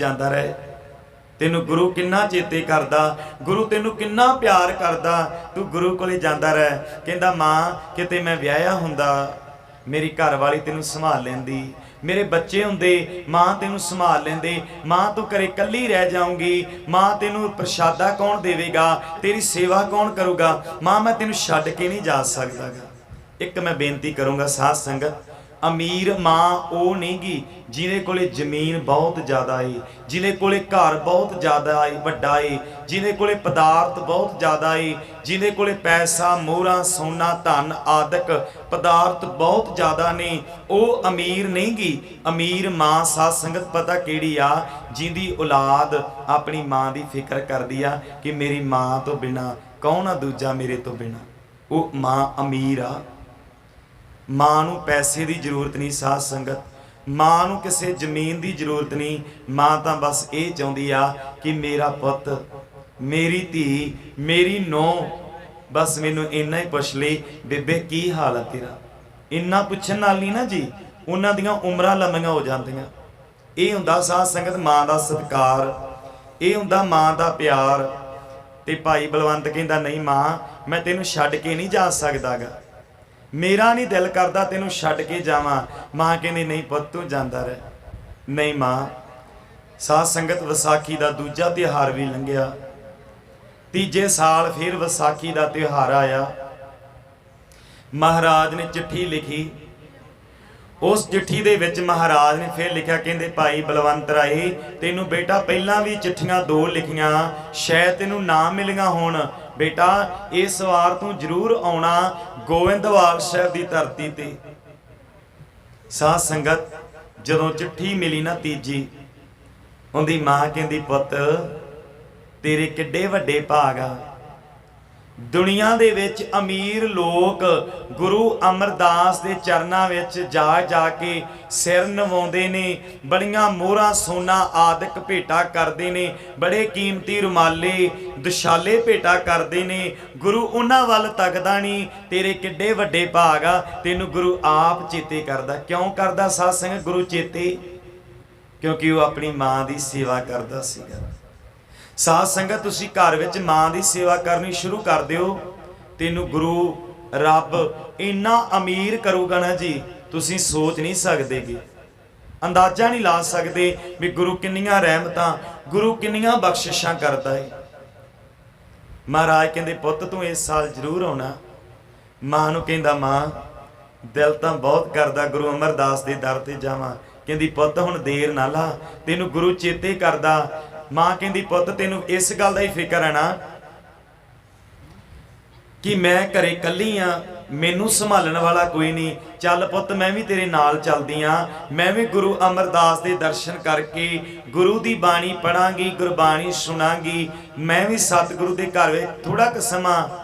ਜਾਂਦਾ ਰਹੇ। ਤੈਨੂੰ ਗੁਰੂ ਕਿੰਨਾ ਚੇਤੇ ਕਰਦਾ, ਗੁਰੂ ਤੈਨੂੰ ਕਿੰਨਾ ਪਿਆਰ ਕਰਦਾ, ਤੂੰ ਗੁਰੂ ਕੋਲੇ ਜਾਂਦਾ ਰਹਿ। ਕਹਿੰਦਾ, ਮਾਂ, ਕਿਤੇ ਮੈਂ ਵਿਆਹਿਆ ਹੁੰਦਾ, ਮੇਰੀ ਘਰ ਵਾਲੀ ਤੈਨੂੰ ਸੰਭਾਲ ਲੈਂਦੀ। ਮੇਰੇ ਬੱਚੇ ਹੁੰਦੇ, ਮਾਂ ਤੈਨੂੰ ਸੰਭਾਲ ਲੈਂਦੇ। ਮਾਂ, ਤੂੰ ਘਰੇ ਇਕੱਲੀ ਰਹਿ ਜਾਊਂਗੀ। ਮਾਂ ਤੈਨੂੰ ਪ੍ਰਸ਼ਾਦਾ ਕੌਣ ਦੇਵੇਗਾ? ਤੇਰੀ ਸੇਵਾ ਕੌਣ ਕਰੂਗਾ? ਮਾਂ, ਮੈਂ ਤੈਨੂੰ ਛੱਡ ਕੇ ਨਹੀਂ ਜਾ ਸਕਦਾ ਇੱਕ ਮੈਂ ਬੇਨਤੀ ਕਰੂੰਗਾ ਸਾਧ ਸੰਗਤ ਅਮੀਰ ਮਾਂ ਉਹ ਨਹੀਂਗੀ ਜਿਹਦੇ ਕੋਲੇ ਜ਼ਮੀਨ ਬਹੁਤ ਜ਼ਿਆਦਾ ਏ, ਜਿਹਦੇ ਕੋਲੇ ਘਰ ਬਹੁਤ ਜ਼ਿਆਦਾ ਏ, ਵੱਡਾ ਏ, ਜਿਹਦੇ ਕੋਲੇ ਪਦਾਰਥ ਬਹੁਤ ਜ਼ਿਆਦਾ ਏ, ਜਿਹਦੇ ਕੋਲੇ ਪੈਸਾ, ਮੋਹਰਾਂ, ਸੋਨਾ, ਧਨ, ਆਦਿਕ ਪਦਾਰਥ ਬਹੁਤ ਜ਼ਿਆਦਾ ਨੇ, ਉਹ ਅਮੀਰ ਨਹੀਂਗੀ। ਅਮੀਰ ਮਾਂ ਸਾਧ ਸੰਗਤ ਪਤਾ ਕਿਹੜੀ ਆ, ਜਿਹਦੀ ਔਲਾਦ ਆਪਣੀ ਮਾਂ ਦੀ ਫਿਕਰ ਕਰਦੀ ਆ ਕਿ ਮੇਰੀ ਮਾਂ ਤੋਂ ਬਿਨਾ ਕੌਣ ਆ ਦੂਜਾ ਮੇਰੇ ਤੋਂ ਬਿਨਾ? ਉਹ ਮਾਂ ਅਮੀਰ ਆ। ਮਾਂ ਨੂੰ ਪੈਸੇ ਦੀ ਜ਼ਰੂਰਤ ਨਹੀਂ, ਸਾਧ ਸੰਗਤ। ਮਾਂ ਨੂੰ ਕਿਸੇ ਜ਼ਮੀਨ ਦੀ ਜ਼ਰੂਰਤ ਨਹੀਂ। ਮਾਂ ਤਾਂ ਬਸ ਇਹ ਚਾਹੁੰਦੀ ਆ ਕਿ ਮੇਰਾ ਪੁੱਤ, ਮੇਰੀ ਧੀ, ਮੇਰੀ ਨੌ ਬਸ ਮੈਨੂੰ ਇੰਨਾ ਹੀ ਪੁੱਛ ਲਈ ਬੇਬੇ ਕੀ ਹਾਲ ਆ ਤੇਰਾ? ਇੰਨਾ ਪੁੱਛਣ ਨਾਲ ਨਹੀਂ ਨਾ ਜੀ, ਉਹਨਾਂ ਦੀਆਂ ਉਮਰਾਂ ਲੰਮੀਆਂ ਹੋ ਜਾਂਦੀਆਂ। ਇਹ ਹੁੰਦਾ ਸਾਧ ਸੰਗਤ ਮਾਂ ਦਾ ਸਤਿਕਾਰ, ਇਹ ਹੁੰਦਾ ਮਾਂ ਦਾ ਪਿਆਰ। ਤੇ ਭਾਈ ਬਲਵੰਤ ਕਹਿੰਦਾ, ਨਹੀਂ ਮਾਂ, ਮੈਂ ਤੈਨੂੰ ਛੱਡ ਕੇ ਨਹੀਂ ਜਾ ਸਕਦਾਗਾ। ਮੇਰਾ ਨਹੀਂ ਦਿਲ ਕਰਦਾ ਤੈਨੂੰ ਛੱਡ ਕੇ ਜਾਵਾਂ। ਮਾਂ ਕਹਿੰਦੀ, ਨਹੀਂ ਪੁੱਤ, ਤੂੰ ਜਾਂਦਾ ਰਹਿ। ਨਹੀਂ ਮਾਂ। ਸਾਧ ਸੰਗਤ ਵਿਸਾਖੀ ਦਾ ਦੂਜਾ ਤਿਉਹਾਰ ਵੀ ਲੰਘਿਆ। ਤੀਜੇ ਸਾਲ ਫਿਰ ਵਿਸਾਖੀ ਦਾ ਤਿਉਹਾਰ ਆਇਆ। ਮਹਾਰਾਜ ਨੇ ਚਿੱਠੀ ਲਿਖੀ। ਉਸ ਚਿੱਠੀ ਦੇ ਵਿੱਚ ਮਹਾਰਾਜ ਨੇ ਫਿਰ ਲਿਖਿਆ, ਕਹਿੰਦੇ, ਭਾਈ ਬਲਵੰਤ ਰਾਏ, ਤੈਨੂੰ ਬੇਟਾ ਪਹਿਲਾਂ ਵੀ ਚਿੱਠੀਆਂ ਦੋ ਲਿਖੀਆਂ, ਸ਼ਾਇਦ ਤੈਨੂੰ ਨਾ ਮਿਲੀਆਂ ਹੋਣ। ਬੇਟਾ, ਇਸ ਵਾਰ ਤੂੰ ਜ਼ਰੂਰ ਆਉਣਾ ਗੋਇੰਦਵਾਲ ਸਾਹਿਬ ਦੀ ਧਰਤੀ ਤੇ। ਸਾਧ ਸੰਗਤ, ਜਦੋਂ ਚਿੱਠੀ ਮਿਲੀ ਨਾ ਤੀਜੀ, ਉਹਦੀ ਮਾਂ ਕਹਿੰਦੀ, ਪੁੱਤ, ਤੇਰੇ ਕਿੱਡੇ ਵੱਡੇ ਭਾਗ ਆ। ਦੁਨੀਆ ਦੇ ਵਿੱਚ ਅਮੀਰ ਲੋਕ ਗੁਰੂ ਅਮਰਦਾਸ ਦੇ ਚਰਨਾਂ ਵਿੱਚ ਜਾ ਜਾ ਕੇ ਸਿਰ ਨਵਾਉਂਦੇ ਨੇ, ਬੜੀਆਂ ਮੋਹਰਾਂ ਸੋਨਾ ਆਦਿਕ ਭੇਟਾ ਕਰਦੇ ਨੇ, ਬੜੇ ਕੀਮਤੀ ਰੁਮਾਲੇ ਦੁਸ਼ਾਲੇ ਭੇਟਾ ਕਰਦੇ ਨੇ, ਗੁਰੂ ਉਹਨਾਂ ਵੱਲ ਤੱਕਦਾ ਨਹੀਂ ਤੇਰੇ ਕਿੱਡੇ ਵੱਡੇ ਭਾਗ ਆ, ਤੈਨੂੰ ਗੁਰੂ ਆਪ ਚੇਤੇ ਕਰਦਾ। ਕਿਉਂ ਕਰਦਾ ਸਾਧ ਸੰਗਤ? ਗੁਰੂ ਚੇਤੇ, ਕਿਉਂਕਿ ਉਹ ਆਪਣੀ ਮਾਂ ਦੀ ਸੇਵਾ ਕਰਦਾ ਸੀਗਾ। ਸਾਧ ਸੰਗਤ, ਤੁਸੀਂ ਘਰ ਵਿੱਚ ਮਾਂ ਦੀ ਸੇਵਾ ਕਰਨੀ ਸ਼ੁਰੂ ਕਰ ਦਿਓ। ਤੈਨੂੰ ਗੁਰੂ, ਰੱਬ ਇੰਨਾ ਅਮੀਰ ਕਰੂਗਾ ਨਾ ਜੀ, ਤੁਸੀਂ ਸੋਚ ਨਹੀਂ ਸਕਦੇਗੇ ਅੰਦਾਜ਼ਾ ਨਹੀਂ ਲਾ ਸਕਦੇ ਵੀ ਗੁਰੂ ਕਿੰਨੀਆਂ ਰਹਿਮਤਾਂ, ਗੁਰੂ ਕਿੰਨੀਆਂ ਬਖਸ਼ਿਸ਼ਾਂ ਕਰਦਾ ਹੈ ਮਹਾਰਾਜ ਕਹਿੰਦੇ, ਪੁੱਤ, ਤੂੰ ਇਸ ਸਾਲ ਜ਼ਰੂਰ ਆਉਣਾ। ਮਾਂ ਨੂੰ ਕਹਿੰਦਾ, ਮਾਂ, ਦਿਲ ਤਾਂ ਬਹੁਤ ਕਰਦਾ ਗੁਰੂ ਅਮਰਦਾਸ ਦੇ ਦਰ ਤੇ ਜਾਵਾਂ। ਕਹਿੰਦੀ, ਪੁੱਤ, ਹੁਣ ਦੇਰ ਨਾ ਲਾ। ਤੈਨੂੰ ਗੁਰੂ ਚੇਤੇ ਕਰਦਾ। ਮਾਂ ਕਹਿੰਦੀ, ਪੁੱਤ, ਤੈਨੂੰ ਇਸ ਗੱਲ ਦਾ ਹੀ ਫਿਕਰ ਹੈ ਨਾ ਕਿ ਮੈਂ ਘਰੇ ਇਕੱਲੀ ਆ, ਮੈਨੂੰ ਸੰਭਾਲਣ ਵਾਲਾ ਕੋਈ ਨਹੀਂ। ਚੱਲ ਪੁੱਤ, ਮੈਂ ਵੀ ਤੇਰੇ ਨਾਲ ਚੱਲਦੀ ਆ, ਮੈਂ ਵੀ ਗੁਰੂ ਅਮਰਦਾਸ ਦੇ ਦਰਸ਼ਨ ਕਰਕੇ ਗੁਰੂ ਦੀ ਬਾਣੀ ਪੜਾਂਗੀ ਗੁਰਬਾਣੀ ਸੁਣਾਂਗੀ। ਮੈਂ ਵੀ ਸਤਿਗੁਰੂ ਦੇ ਘਰ ਵਿੱਚ ਥੋੜਾ ਕੁ ਸਮਾਂ